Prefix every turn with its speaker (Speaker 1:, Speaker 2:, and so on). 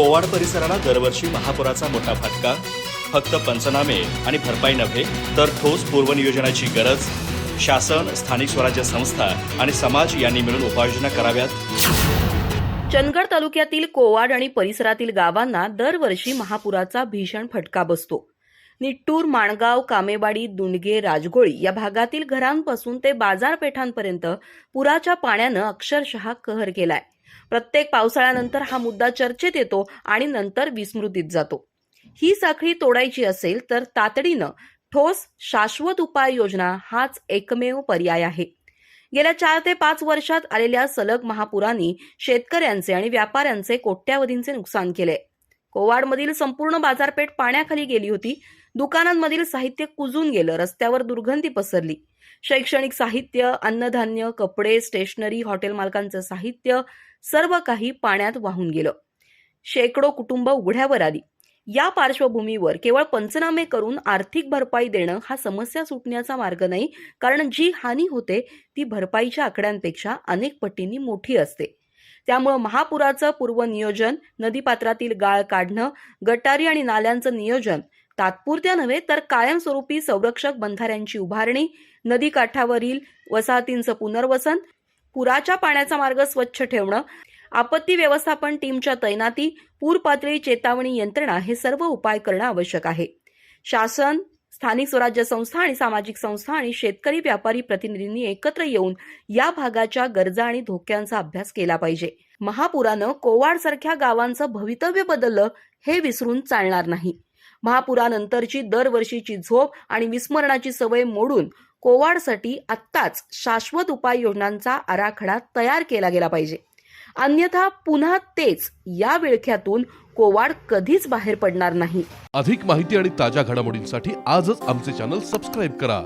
Speaker 1: कोवाड परिसराला दरवर्षी महापुराचा मोठा फटका फक्त पंचनामे आणि भरपाई नव्हे तर ठोस पूर्वनियोजनाची गरज शासन स्थानिक स्वराज्य संस्था आणि समाज यांनी मिळून उपाययोजना कराव्यात.
Speaker 2: चंदगड तालुक्यातील कोवाड आणि परिसरातील गावांना दरवर्षी महापुराचा भीषण फटका बसतो. निट्टूर माणगाव कामेवाडी दुंडगे राजगोळी या भागातील घरांपासून ते बाजारपेठांपर्यंत पुराच्या पाण्यानं अक्षरशः कहर केलाय. प्रत्येक पावसाळ्यानंतर हा मुद्दा चर्चेत येतो आणि नंतर विस्मृतीत जातो. ही साखळी तोडायची असेल तर तातडीनं ठोस शाश्वत उपाययोजना हाच एकमेव पर्याय आहे. गेल्या चार ते पाच वर्षात आलेल्या सलग महापुरांनी शेतकऱ्यांचे आणि व्यापाऱ्यांचे कोट्यावधींचे नुकसान केले कोवाडमधील संपूर्ण बाजारपेठ पाण्याखाली गेली होती. दुकानांमधील साहित्य कुजून गेलं रस्त्यावर दुर्गंधी पसरली. शैक्षणिक साहित्य अन्नधान्य कपडे स्टेशनरी हॉटेल मालकांचं साहित्य सर्व काही पाण्यात वाहून गेलं. शेकडो कुटुंब उघड्यावर आली. या पार्श्वभूमीवर केवळ पंचनामे करून आर्थिक भरपाई देणं हा समस्या सुटण्याचा मार्ग नाही कारण जी हानी होते ती भरपाईच्या आकड्यांपेक्षा अनेक पटींनी मोठी असते. त्यामुळं महापुराचं पूर्वनियोजन नदीपात्रातील गाळ काढणं गटारी आणि नाल्यांचं नियोजन तात्पुरत्या नव्हे तर कायमस्वरूपी संरक्षक बंधाऱ्यांची उभारणी नदीकाठावरील वसाहतींचं पुनर्वसन पुराच्या पाण्याचा मार्ग स्वच्छ ठेवणं आपत्ती व्यवस्थापन टीमच्या तैनाती पूर पातळी चेतावणी यंत्रणा हे सर्व उपाय करणं आवश्यक आहे. शासन स्थानिक स्वराज्य संस्था आणि सामाजिक संस्था आणि शेतकरी व्यापारी प्रतिनिधींनी एकत्र येऊन या भागाच्या गरजा आणि धोक्यांचा अभ्यास केला पाहिजे. महापुरानं कोवाड सारख्या गावांचं भवितव्य बदललं हे विसरून चालणार नाही. महापुरानंतरची दरवर्षीची झोप आणि विस्मरणाची सवय मोडून कोवाडसाठी आत्ताच शाश्वत उपाययोजनांचा आराखडा तयार केला गेला पाहिजे. अन्यथा पुन्हा तेच या विळख्यातून कोवाड कधीच बाहेर पडणार नाही.
Speaker 3: अधिक माहिती आणि ताज्या घडामोडींसाठी आजच आमचे चॅनल सबस्क्राईब करा.